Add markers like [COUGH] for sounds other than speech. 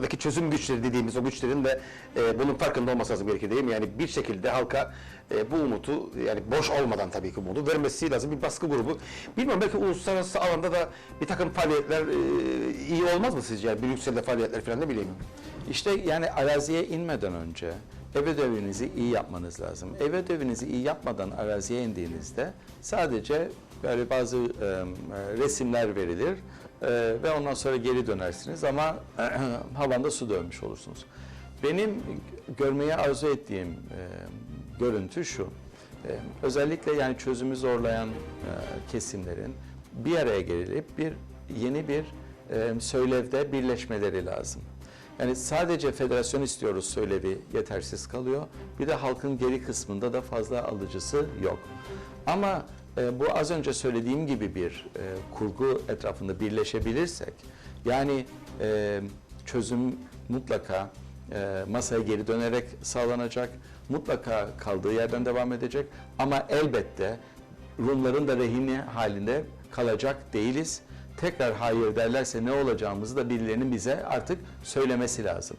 buradaki çözüm güçleri dediğimiz o güçlerin de e, bunun farkında olması lazım gerekir değil? Yani bir şekilde halka e, bu umutu yani boş olmadan tabii ki umudu vermesi lazım bir baskı grubu. Bilmiyorum belki uluslararası alanda da bir takım faaliyetler e, iyi olmaz mı sizce? Yani Brüksel'de faaliyetler falan ne bileyim. İşte yani araziye inmeden önce ev ödevinizi iyi yapmanız lazım. Ev ödevinizi iyi yapmadan araziye indiğinizde sadece böyle bazı e, resimler verilir e, ve ondan sonra geri dönersiniz ama [CLEARS THROAT] havanda su dövmüş olursunuz. Benim görmeyi arzu ettiğim e, görüntü şu. E, özellikle yani çözümü zorlayan e, kesimlerin bir araya gelip bir yeni bir e, söylevde birleşmeleri lazım. Yani sadece federasyon istiyoruz söylevi yetersiz kalıyor. Bir de halkın geri kısmında da fazla alıcısı yok. Ama e, bu az önce söylediğim gibi bir e, kurgu etrafında birleşebilirsek, yani e, çözüm mutlaka e, masaya geri dönerek sağlanacak, mutlaka kaldığı yerden devam edecek ama elbette Rumların da rehini halinde kalacak değiliz. Tekrar hayır derlerse ne olacağımızı da birilerinin bize artık söylemesi lazım.